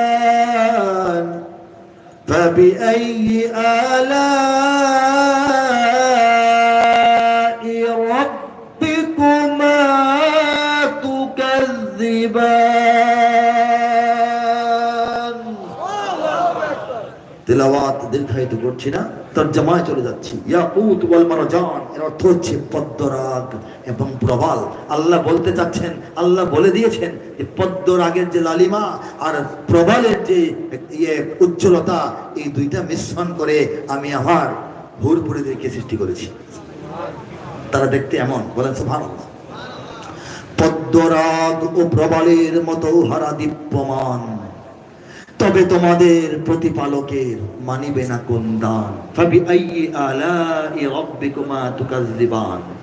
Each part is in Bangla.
هامتان فبأي آلاء ربكما تكذبان তেলাওয়াত দীর্ঘায়িত করছি না তর্জমায় চলে যাচ্ছি। ইয়াকুত ওয়াল মারজান, এর অর্থ হচ্ছে পদ্মরাগ এবং প্রবাল। আল্লাহ বলতে চাচ্ছেন, আল্লাহ বলে দিয়েছেন যে পদ্মরাগের যে লালিমা আর প্রবালের যে ইয়ে উজ্জ্বলতা, এই দুইটা মিশ্রণ করে আমি আমার হুরপুরীদেরকে সৃষ্টি করেছি। তারা দেখতে এমন, বলেন সুবহানাল্লাহ। পদ্মরাগ ও প্রবালের মতো হারা দীপ্যমান। তবে তোমাদের প্রতিপালকের মানিবে না কোন দান।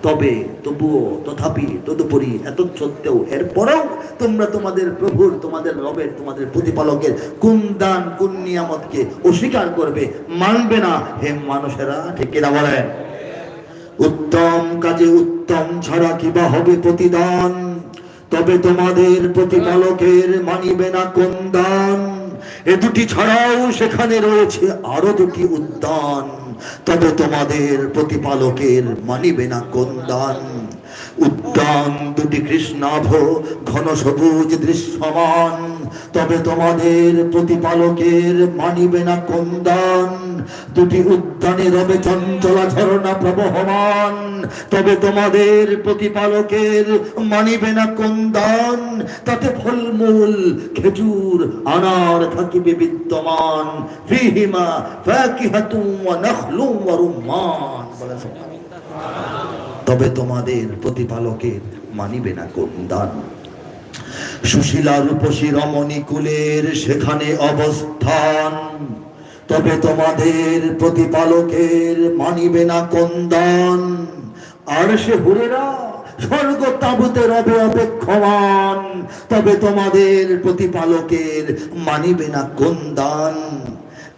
তবে তবুও তথাপি তদুপরি এত সত্ত্বেও এরপরেও তোমরা তোমাদের প্রভুর তোমাদের রবের তোমাদের প্রতিপালকের কোন দান কোন নিয়ামতকে অস্বীকার করবে মানবে না হে মানুষেরা ঠিক কিনা বলেন? উত্তম কাজে উত্তম ছাড়া কিবা হবে প্রতিদান? তবে তোমাদের প্রতিপালকের মানিবে না কোন দান। এ দুটি ছাড়াও সেখানে রয়েছে আরও দুটি উদ্যান। তবে তোমাদের প্রতিপালকের মানিবে না কোন দান। উদ্যান দুটি কৃষ্ণাভ, ঘন সবুজ দৃশ্যমান। তবে তোমাদের প্রতিপালকের মানিবে না কোন দান দুটি উদ্যানে রবে চঞ্চলা ঝরনা প্রবহমান। তবে তোমাদের প্রতিপালকের মানিবে না কোন দান তাতে ফলমূল, খেজুর, আনার থাকিবে বিদ্যমান। ফিহিমা ফাকিহাতুম ওয়া নাখলুম ওয়া রুম্মান। তবে তোমাদের প্রতিপালকের মানিবে না কোন দান সুশীলা রূপসী রমণী কুলের সেখানে অবস্থান। তবে তোমাদের প্রতিপালকের মানিবে না কোন দান আর সে হুরেরা স্বর্গ তাবুতে রবে অপেক্ষমান। তবে তোমাদের প্রতিপালকের মানিবে না কোন দান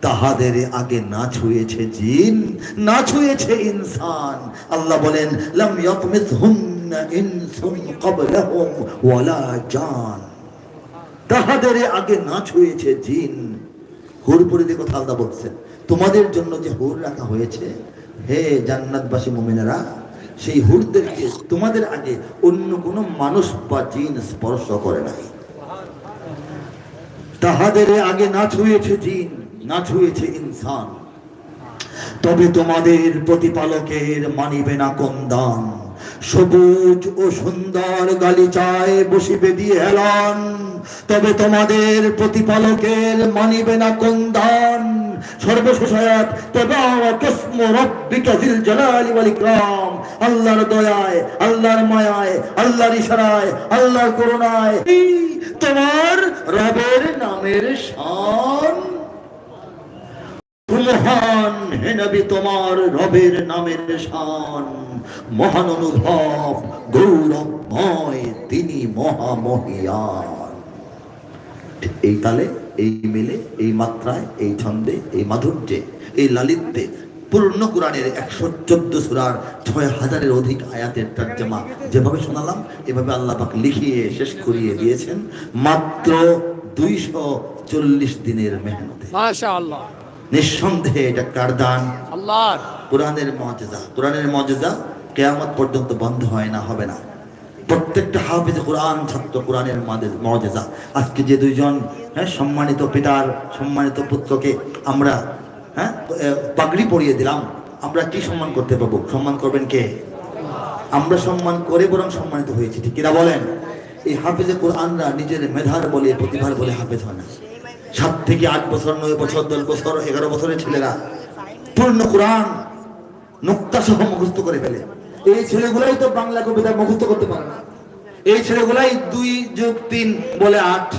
তাহাদের আগে না ছুঁয়েছে জিন, না ছুঁয়েছে ইনসান। আল্লাহ বলেন, লাম ইয়াতমিসহুন্না তাহাদের আগে না ছুঁয়েছে জিন। হুর পরিতে কথা আল্লাহ বলছেন, তোমাদের জন্য যে হুর রাখা হয়েছে, হে জান্নাতবাসী মুমিনেরা, সেই হুরদেরকে তোমাদের আগে অন্য কোনো মানুষ বা জিন স্পর্শ করে নাই। তাহাদের আগে না ছুঁয়েছে জিন, না ছুঁয়েছে ইনসান। তবে তোমাদের প্রতিপালকের মানিবে না কোন দান সবুজ ও সুন্দর গালিচায় বসিবে দিয়ে হেলান। তবে তোমাদের প্রতিপালকের মানিবে না কোন দান। সর্বশেষায়াত তবে আল্লাহর দয়ায়, আল্লাহর মায়ায়, আল্লাহর ইশারায়, আল্লাহর করুণায়। তোমার রবের নামের শান। হে নবী, তোমার রবের নামের শান। মহান অনুভব, গৌরবময়, তিনি মহামহিয়ান। এই তালে, এই মিলে, এই মাত্রায়, এই ছন্দে, এই মাধুর্যে, এই লালিত্যে পূর্ণ কোরআনের একশো চোদ্দ সুরার ছয় হাজারের অধিক আয়াতের তর্জমা যেভাবে শোনালাম, এভাবে আল্লাহ পাক লিখিয়ে, শেষ করিয়ে দিয়েছেন, মাত্র দুইশো চল্লিশ দিনের মেহনতে। নিঃসন্দেহে এটা কার দান? আল্লাহর। কোরআনের মজেজা। কোরআনের মজেজা কেয়ামত পর্যন্ত বন্ধ হয় না হবে না। প্রত্যেকটা হাফিজ কোরআন ছাত্র কোরআনের মজেজা আজকে যে দুইজন হ্যাঁ সম্মানিত পিতার সম্মানিত পুত্রকে আমরা হ্যাঁ পাগড়ি পরিয়ে দিলাম আমরা কি সম্মান করতে পাবো? সম্মান করবেন কে? আমরা সম্মান করে বরং সম্মানিত হয়েছি ঠিক কিনা বলেন? এই হাফিজে কোরআনরা নিজের মেধার বলে প্রতিভার বলে হাফেজ হয় না। সাত থেকে আট বছর, নয় বছর, দশ বছর, এগারো বছরের ছেলেরা পূর্ণ কোরআন নুক্তা সহ মুখস্থ করে ফেলে। এই ছেলেগুলাই তো বাংলা কবিতা মুখস্থ করতে পারে না। এই ছেলেগুলাই দুই যোগ, তিন বলে আট,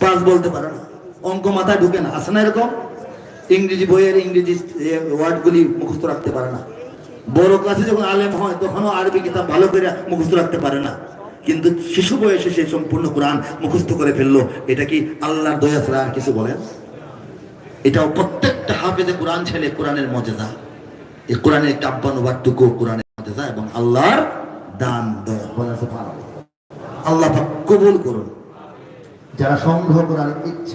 পাঁচ বলতে পারে না। অঙ্ক মাথায় ঢুকে না। আসে না এরকম? ইংরেজি বইয়ের ইংরেজি ওয়ার্ডগুলি মুখস্থ রাখতে পারে না। বড় ক্লাসে যখন আলেম হয়, তখনও আরবি কিতাব ভালো করে মুখস্থ রাখতে পারে না। কিন্তু শিশু বয়সে সে সম্পূর্ণ কোরআন মুখস্থ করে ফেলল। এটা কি আল্লাহর দয়া আর কিছু বলেন এটাও প্রত্যেকটা হাফেজে কোরআন ছেলে কোরআনের মজেদা এই কোরআনের কাব্যানুবাদটুকু কোরআনের মজেদা এবং আল্লাহর দান দয়া। আল্লাহ কবুল করুন। যারা সংগ্রহ করার ইচ্ছে